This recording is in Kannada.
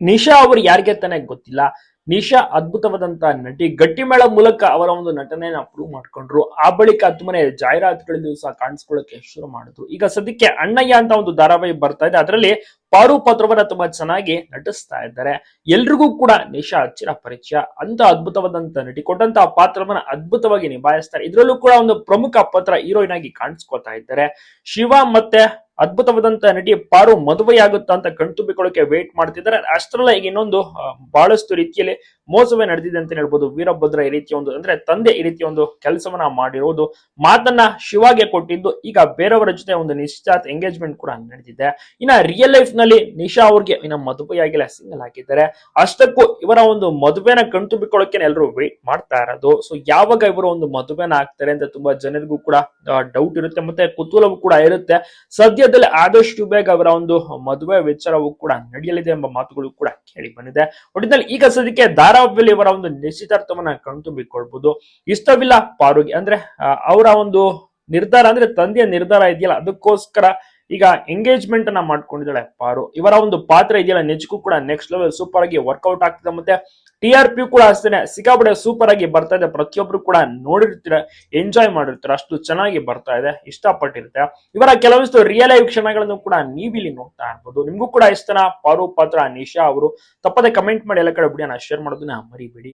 ನಿಶಾ ಅವರು ಯಾರಿಗೆ ತಾನೇ ಗೊತ್ತಿಲ್ಲ. ನಿಶಾ ಅದ್ಭುತವಾದಂತಹ ನಟಿ ಗಟ್ಟಿಮೇಳ ಮೂಲಕ ಅವರ ಒಂದು ನಟನೆಯನ್ನ ಪ್ರೂವ್ ಮಾಡ್ಕೊಂಡ್ರು. ಆ ಬಳಿಕ ತುಂಬಾನೇ ಜಾಹೀರಾತುಗಳಲ್ಲಿ ಸಹ ಕಾಣಿಸ್ಕೊಳ್ಳಕ್ಕೆ ಶುರು ಮಾಡಿದ್ರು. ಈಗ ಸದ್ಯಕ್ಕೆ ಅಣ್ಣಯ್ಯ ಅಂತ ಒಂದು ಧಾರಾವಾಹಿ ಬರ್ತಾ ಇದೆ. ಅದರಲ್ಲಿ ಪಾರು ಪಾತ್ರವನ್ನ ತುಂಬಾ ಚೆನ್ನಾಗಿ ನಟಿಸ್ತಾ ಇದ್ದಾರೆ. ಎಲ್ರಿಗೂ ಕೂಡ ನಿಶಾ ಅಚ್ಚಿನ ಪರಿಚಯ ಅಂತ ಅದ್ಭುತವಾದಂತ ನಟಿ ಕೊಟ್ಟಂತ ಪಾತ್ರವನ್ನ ಅದ್ಭುತವಾಗಿ ನಿಭಾಯಿಸ್ತಾರೆ. ಇದರಲ್ಲೂ ಕೂಡ ಒಂದು ಪ್ರಮುಖ ಪಾತ್ರ ಹೀರೋಯಿನ್ ಆಗಿ ಕಾಣಿಸ್ಕೊತಾ ಇದ್ದಾರೆ. ಶಿವ ಮತ್ತೆ ಅದ್ಭುತವಾದಂತ ನಟಿ ಪಾರು ಮದುವೆಯಾಗುತ್ತಾ ಅಂತ ಕಣ್ತುಂಬಿಕೊಳ್ಳೋಕೆ ವೇಟ್ ಮಾಡ್ತಿದ್ದಾರೆ. ಅಷ್ಟರಲ್ಲ ಈಗ ಇನ್ನೊಂದು ಬಹಳಷ್ಟು ರೀತಿಯಲ್ಲಿ ಮೋಸವೇ ನಡೆದಿದೆ ಅಂತ ಹೇಳ್ಬೋದು. ವೀರಭದ್ರ ಈ ರೀತಿಯ ಒಂದು, ಅಂದ್ರೆ ತಂದೆ ಈ ರೀತಿಯ ಒಂದು ಕೆಲಸವನ್ನ ಮಾಡಿರೋದು. ಮಾತನ್ನ ಶಿವಾಗೆ ಕೊಟ್ಟಿದ್ದು. ಈಗ ಬೇರೆಯವರ ಜೊತೆ ಒಂದು ನಿಶ್ಚಿತಾರ್ಥ ಎಂಗೇಜ್ಮೆಂಟ್ ಕೂಡ ನಡೆದಿದೆ ಇನ್ನ ರಿಯಲ್ ಲೈಫ್ನಲ್ಲಿ ನಿಶಾ ಅವ್ರಿಗೆ ಇನ್ನ ಮದುವೆಯಾಗಿಲ್ಲ ಸಿಂಗಲ್ ಆಗಿದ್ದಾರೆ ಅಷ್ಟಕ್ಕೂ ಇವರ ಒಂದು ಮದುವೆನ ಕಣ್ತುಂಬಿಕೊಳ್ಳೋಕೆ ಎಲ್ಲರೂ ವೇಟ್ ಮಾಡ್ತಾ ಇರೋದು. ಸೊ ಯಾವಾಗ ಇವರು ಒಂದು ಮದುವೆನ ಆಗ್ತಾರೆ ಅಂತ ತುಂಬಾ ಜನರಿಗೂ ಕೂಡ ಡೌಟ್ ಇರುತ್ತೆ. ಮತ್ತೆ ಕುತೂಹಲವೂ ಕೂಡ ಇರುತ್ತೆ. ಸದ್ಯದಲ್ಲಿ ಆದಷ್ಟು ಬೇಗ ಅವರ ಒಂದು ಮದುವೆ ವಿಚಾರವೂ ಕೂಡ ನಡೆಯಲಿದೆ ಎಂಬ ಮಾತುಗಳು ಕೂಡ ಕೇಳಿ ಬಂದಿದೆ. ಒಟ್ಟಿನಲ್ಲಿ ಈಗ ಸದ್ಯಕ್ಕೆ ಧಾರಾವಾಹಿಯಲ್ಲಿ ಇವರ ಒಂದು ನಿಶ್ಚಿತಾರ್ಥವನ್ನ ಕಣ್ತುಂಬಿಕೊಳ್ಬಹುದು ಇಷ್ಟವಿಲ್ಲ ಪಾರುಗೆ. ಅಂದ್ರೆ ಅವರ ಒಂದು ನಿರ್ಧಾರ, ಅಂದ್ರೆ ತಂದೆಯ ನಿರ್ಧಾರ ಇದೆಯಲ್ಲ, ಅದಕ್ಕೋಸ್ಕರ ಈಗ ಎಂಗೇಜ್ಮೆಂಟ್ ಅನ್ನ ಮಾಡ್ಕೊಂಡಿದ್ದಾಳೆ ಪಾರು. ಇವರ ಒಂದು ಪಾತ್ರ ಇದೆಯಲ್ಲ ನಿಜಕ್ಕೂ ಕೂಡ ನೆಕ್ಸ್ಟ್ ಲೆವೆಲ್ ಸೂಪರ್ ಆಗಿ ವರ್ಕೌಟ್ ಆಗ್ತಿದೆ ಮತ್ತೆ ಟಿ ಆರ್ ಪಿ ಕೂಡ ಅಷ್ಟೇನೆ ಸಿಕ್ಕಾಬಡೆ ಸೂಪರ್ ಆಗಿ ಬರ್ತಾ ಇದೆ. ಪ್ರತಿಯೊಬ್ರು ಕೂಡ ನೋಡಿರ್ತೀರ ಎಂಜಾಯ್ ಮಾಡಿರ್ತೀರ, ಅಷ್ಟು ಚೆನ್ನಾಗಿ ಬರ್ತಾ ಇದೆ ಇಷ್ಟಪಟ್ಟಿರುತ್ತೆ ಇವರ ಕೆಲವೊಂದಿಷ್ಟು ರಿಯಲ್ ಲೈಫ್ ಕ್ಷಣಗಳನ್ನು ಕೂಡ ನೀವಿಲ್ಲಿ ನೋಡ್ತಾ ಇರ್ಬೋದು. ನಿಮ್ಗೂ ಕೂಡ ಇಷ್ಟನ ಪಾರು ಪಾತ್ರ, ನಿಶಾ ಅವರು. ತಪ್ಪದೆ ಕಮೆಂಟ್ ಮಾಡಿ ಎಲ್ಲ ಕಡೆ ವಿಡಿಯೋನ ಶೇರ್ ಮಾಡೋದನ್ನ ಮರಿಬೇಡಿ.